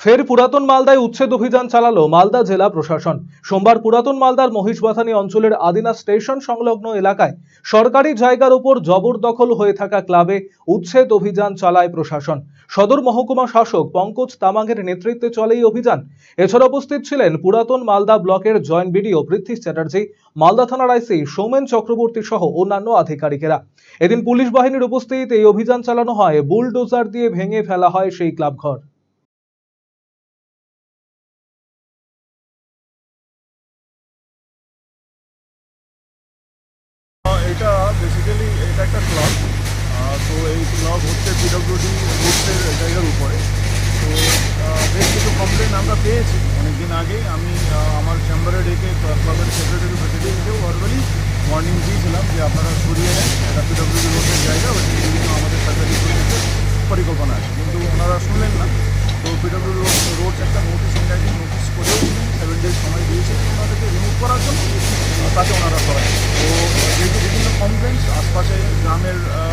ফের পুরাতন মালদায় উচ্ছেদ অভিযান চালালো মালদা জেলা প্রশাসন। সোমবার পুরাতন মালদার মহিষবাথানী অঞ্চলের আদিনা স্টেশন সংলগ্ন এলাকায় সরকারি জায়গার উপর জবরদখল হয়ে থাকা ক্লাবে উচ্ছেদ অভিযান চালায় প্রশাসন। সদর মহকুমা শাসক পঙ্কজ তামাংয়ের নেতৃত্বে চলে এই অভিযান। এছাড়া উপস্থিত ছিলেন পুরাতন মালদা ব্লকের জয়েন্ট বিডিও পৃথ্বী চ্যাটার্জি, মালদা থানার আইসি সৌমেন চক্রবর্তী সহ অন্যান্য আধিকারিকেরা। এদিন পুলিশ বাহিনীর উপস্থিত এই অভিযান চালানো হয়, বুলডোজার দিয়ে ভেঙে ফেলা হয় সেই ক্লাব একটা ক্লাব তো এই ক্লাব হচ্ছে পিডব্লিউডি রুটসের জায়গার উপরে। তো বেশ কিছু কমপ্লেন আমরা পেয়েছি। অনেকদিন আগে আমি আমার চেম্বারে ডেকে ক্লাবের সেক্রেটারি প্রেসিডেন্টকেও ভার্বালি ওয়ার্নিং দিয়েছিলাম যে আপনারা সরিয়ে নেন। এটা পিডব্লিউডি রোডের জায়গা ওইখানে বিভিন্ন আমাদের সরকারি প্রজেক্টের পরিকল্পনা আছে। কিন্তু ওনারা শুনলেন না। তো পিডব্লিউডি রোড রোড একটা নোটিশ ইন্ডাইটিং নোটিশ করেও সেভেন ডেজ সময় দিয়েছে ওনাদেরকে রিমুভ করার জন্য। তাকে ওনারা করেন তো, যেহেতু বিভিন্ন কমপ্লেন্টস গ্রামের আহ, লোকের যে